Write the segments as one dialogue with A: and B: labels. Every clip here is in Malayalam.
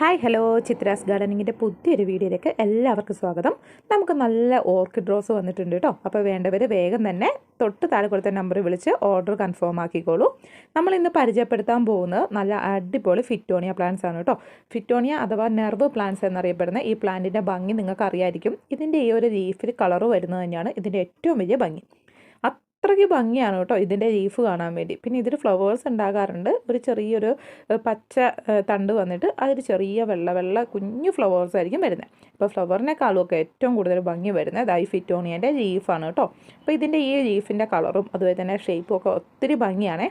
A: Hi hello. ചിത്രാസ് ഗാർഡനിങ്ങിന്റെ പുതിയൊരു വീഡിയോയിലേക്ക് എല്ലാവർക്കും സ്വാഗതം. നമുക്ക് നല്ല ഓർക്കിഡ് റോസ് വന്നിട്ടുണ്ട് കേട്ടോ. അപ്പോൾ വേണ്ടവർ വേഗം തന്നെ തൊട്ട് താഴെ കൊടുത്ത നമ്പർ വിളിച്ച് ഓർഡർ കൺഫേം ആക്കിക്കോളൂ. നമ്മൾ ഇന്ന് പരിചയപ്പെടുത്താൻ പോകുന്നത് നല്ല അടിപൊളി ഫിറ്റോണിയ പ്ലാന്റ്സ് ആണ് കേട്ടോ. ഫിറ്റോണിയ അഥവാ നെർവ് പ്ലാന്റ്സ് എന്നറിയപ്പെടുന്ന ഈ പ്ലാന്റിന്റെ ഭംഗി നിങ്ങൾക്ക് അറിയായിരിക്കും ഇതിന്റെ ഈ ഒരു ലീഫിൽ കളറ് വരുന്നത് തന്നെയാണ് ഇതിന്റെ ഏറ്റവും വലിയ ഭംഗി. അത്രയ്ക്ക് ഭംഗിയാണ് കേട്ടോ ഇതിന്റെ ലീഫ് കാണാൻ വേണ്ടി. പിന്നെ ഇതിൽ ഫ്ലവേഴ്സ് ഉണ്ടാകാറുണ്ട്. ഒരു ചെറിയൊരു പച്ച തണ്ട് വന്നിട്ട് അതിൽ ചെറിയ വെള്ള വെള്ള കുഞ്ഞു ഫ്ലവേഴ്സ് ആയിരിക്കും വരുന്നത്. അപ്പോൾ ഫ്ലവറിനേക്കാളും ഒക്കെ ഏറ്റവും കൂടുതൽ ഭംഗി വരുന്നത് ഐ ഫിറ്റോണിയന്റെ ലീഫാണ് കേട്ടോ. അപ്പോൾ ഇതിന്റെ ഈ ലീഫിന്റെ കളറും അതുപോലെ തന്നെ ഷേപ്പും ഒക്കെ ഒത്തിരി ഭംഗിയാണേ.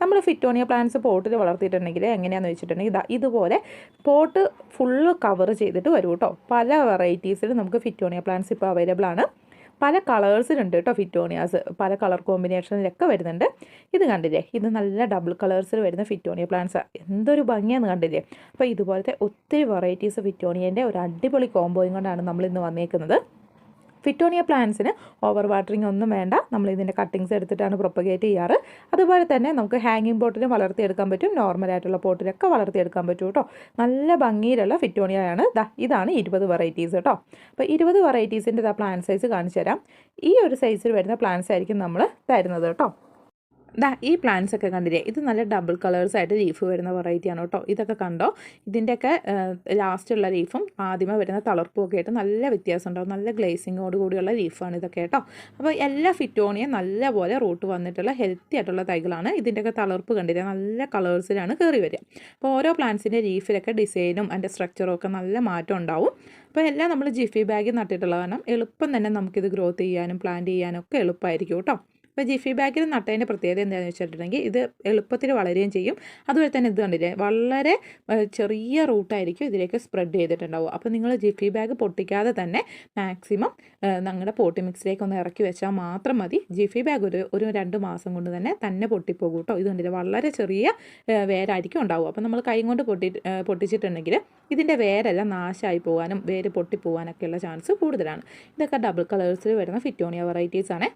A: നമ്മൾ ഫിറ്റോണിയ പ്ലാന്റ്സ് പോട്ടിൽ വളർത്തിയിട്ടുണ്ടെങ്കിൽ എങ്ങനെയാണെന്ന് വെച്ചിട്ടുണ്ടെങ്കിൽ ഇതാ ഇതുപോലെ പോട്ട് ഫുള്ള് കവർ ചെയ്തിട്ട് വരും കേട്ടോ. പല വെറൈറ്റീസിൽ നമുക്ക് ഫിറ്റോണിയ പ്ലാന്റ്സ് ഇപ്പോൾ അവൈലബിൾ ആണ്. പല കളേഴ്സിലുണ്ട് കേട്ടോ ഫിറ്റോണിയാസ്. പല കളർ കോമ്പിനേഷനിലൊക്കെ വരുന്നുണ്ട്. ഇത് കണ്ടില്ലേ? ഇത് നല്ല ഡബിൾ കളേഴ്സിൽ വരുന്ന ഫിറ്റോണിയ പ്ലാന്റ്സ്. എന്തൊരു ഭംഗിയാണെന്ന് കണ്ടില്ലേ? അപ്പോൾ ഇതുപോലത്തെ ഒത്തിരി വെറൈറ്റീസ് ഫിറ്റോണിയന്റെ ഒരു അടിപൊളി കോമ്പോയും കൊണ്ടാണ് നമ്മൾ ഇന്ന് വന്നേക്കുന്നത്. ഫിറ്റോണിയ പ്ലാന്റ്സിന് ഓവർ വാട്ടറിങ് ഒന്നും വേണ്ട. നമ്മൾ ഇതിന്റെ കട്ടിങ്സ് എടുത്തിട്ടാണ് പ്രൊപ്പഗേറ്റ് ചെയ്യാറ്. അതുപോലെ തന്നെ നമുക്ക് ഹാങ്ങിങ് പോട്ടിലും വളർത്തിയെടുക്കാൻ പറ്റും. നോർമലായിട്ടുള്ള പോട്ടിലൊക്കെ വളർത്തിയെടുക്കാൻ പറ്റും കേട്ടോ. നല്ല ഭംഗിയിലുള്ള ദാ ഇതാണ് ഇരുപത് വെറൈറ്റീസ് കേട്ടോ. അപ്പോൾ ഇരുപത് വെറൈറ്റീസിന്റെ പ്ലാന്റ് സൈസ് കാണിച്ചു തരാം ഈ ഒരു സൈസിൽ വരുന്ന പ്ലാന്റ്സ് ആയിരിക്കും നമ്മൾ തരുന്നത് കേട്ടോ. ദാ ഈ പ്ലാന്റ്സ് ഒക്കെ കണ്ടില്ലേ? ഇത് നല്ല ഡബിൾ കളേഴ്സ് ആയിട്ട് ലീഫ് വരുന്ന വെറൈറ്റി ആണ് കേട്ടോ. ഇതൊക്കെ കണ്ടോ? ഇതിന്റെയൊക്കെ ലാസ്റ്റുള്ള ലീഫും ആദ്യമേ വരുന്ന തളർപ്പും ഒക്കെ ആയിട്ട് നല്ല വ്യത്യാസം ഉണ്ടാവും. നല്ല ഗ്ലേസിങ്ങോട് കൂടിയുള്ള ലീഫാണ് ഇതൊക്കെ കേട്ടോ. അപ്പോൾ എല്ലാ ഫിറ്റോണിയും നല്ലപോലെ റൂട്ട് വന്നിട്ടുള്ള ഹെൽത്തി ആയിട്ടുള്ള തൈകളാണ്. ഇതിന്റെയൊക്കെ തളർപ്പ് കണ്ടില്ലേ? നല്ല കളേഴ്സിലാണ് കയറി വരിക. അപ്പോൾ ഓരോ പ്ലാന്റ്സിന്റെ ലീഫിലൊക്കെ ഡിസൈനും അതിന്റെ സ്ട്രക്ചറും ഒക്കെ നല്ല മാറ്റം ഉണ്ടാവും. അപ്പോൾ എല്ലാം നമ്മൾ ജിഫി ബാഗിൽ നട്ടിട്ടുള്ള കാരണം എളുപ്പം തന്നെ നമുക്കിത് ഗ്രോത്ത് ചെയ്യാനും പ്ലാന്റ് ചെയ്യാനും ഒക്കെ എളുപ്പമായിരിക്കും കേട്ടോ. അപ്പോൾ ജിഫി ബാഗിൽ നട്ടതിന്റെ പ്രത്യേകത എന്താണെന്ന് വെച്ചിട്ടുണ്ടെങ്കിൽ ഇത് എളുപ്പത്തിൽ വളരുകയും ചെയ്യും. അതുപോലെ തന്നെ ഇത് കണ്ടില്ലേ വളരെ ചെറിയ റൂട്ടായിരിക്കും ഇതിലേക്ക് സ്പ്രെഡ് ചെയ്തിട്ടുണ്ടാവും അപ്പോൾ നിങ്ങൾ ജിഫി ബാഗ് പൊട്ടിക്കാതെ തന്നെ മാക്സിമം നിങ്ങളുടെ പോട്ടി മിക്സിലേക്ക് ഒന്ന് ഇറക്കി വെച്ചാൽ മാത്രം മതി. ജിഫി ബാഗ് ഒരു ഒരു രണ്ട് മാസം കൊണ്ട് തന്നെ തന്നെ പൊട്ടിപ്പോകും കേട്ടോ. ഇത് കണ്ടില്ലേ വളരെ ചെറിയ വേരായിരിക്കും ഉണ്ടാവും അപ്പോൾ നമ്മൾ കൈ കൊണ്ട് പൊട്ടി പൊട്ടിച്ചിട്ടുണ്ടെങ്കിൽ ഇതിന്റെ വേരെല്ലാം നാശമായി പോകാനും വേര് പൊട്ടിപ്പോകാനൊക്കെയുള്ള ചാൻസ് കൂടുതലാണ്. ഇതൊക്കെ ഡബിൾ കളേഴ്സിൽ വരുന്ന ഫിറ്റോണിയ വെറൈറ്റീസ് ആണ്.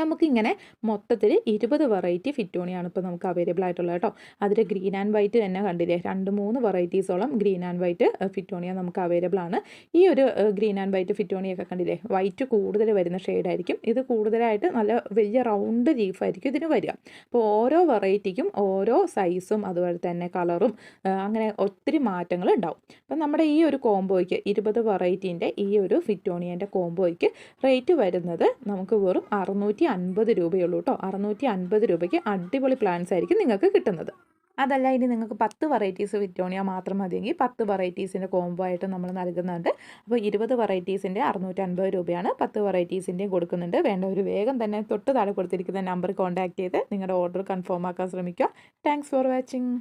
A: നമുക്കിങ്ങനെ മൊത്തത്തിൽ ഇരുപത് വെറൈറ്റി ഫിറ്റോണിയാണ് ഇപ്പോൾ നമുക്ക് അവൈലബിൾ ആയിട്ടുള്ളത് കേട്ടോ. അതിൽ ഗ്രീൻ ആൻഡ് വൈറ്റ് തന്നെ കണ്ടില്ലേ? രണ്ട് മൂന്ന് വെറൈറ്റീസോളം ഗ്രീൻ ആൻഡ് വൈറ്റ് ഫിറ്റോണിയ നമുക്ക് അവൈലബിൾ ആണ്. ഈ ഒരു ഗ്രീൻ ആൻഡ് വൈറ്റ് ഫിറ്റോണിയൊക്കെ കണ്ടില്ലേ? വൈറ്റ് കൂടുതൽ വരുന്ന ഷെയ്ഡായിരിക്കും ഇത് കൂടുതലായിട്ട് നല്ല വലിയ റൗണ്ട് ലീഫായിരിക്കും ഇതിന് വരിക. അപ്പോൾ ഓരോ വെറൈറ്റിക്കും ഓരോ സൈസും അതുപോലെ തന്നെ കളറും അങ്ങനെ ഒത്തിരി മാറ്റങ്ങൾ ഉണ്ടാവും. അപ്പം നമ്മുടെ ഈ ഒരു കോംബോയ്ക്ക് ഇരുപത് വെറൈറ്റീന്റെ ഈ ഒരു ഫിറ്റോണിയന്റെ കോംബോയ്ക്ക് റേറ്റ് വരുന്നത് നമുക്ക് വെറും അറുന്നൂറ്റി അൻപത് രൂപയുള്ളൂ കേട്ടോ. അറുന്നൂറ്റി അൻപത് രൂപയ്ക്ക് അടിപൊളി പ്ലാൻസ് ആയിരിക്കും നിങ്ങൾക്ക് കിട്ടുന്നത്. അതല്ല ഇനി നിങ്ങൾക്ക് പത്ത് വെറൈറ്റീസ് വിറ്റോണിയ മാത്രം മതിയെങ്കിൽ പത്ത് വെറൈറ്റീസിന്റെ കോംബോ ആയിട്ട് നമ്മൾ നൽകുന്നുണ്ട്. അപ്പോൾ ഇരുപത് വെറൈറ്റീസിന്റെ അറുന്നൂറ്റി അൻപത് രൂപയാണ് പത്ത് വെറൈറ്റീസിന്റെയും കൊടുക്കുന്നുണ്ട്. വേണ്ട ഒരു വേഗം തന്നെ തൊട്ട് താഴെ കൊടുത്തിരിക്കുന്ന നമ്പർ കോൺടാക്ട് ചെയ്ത് നിങ്ങളുടെ ഓർഡർ കൺഫേം ആക്കാൻ ശ്രമിക്കുക. Thanks for watching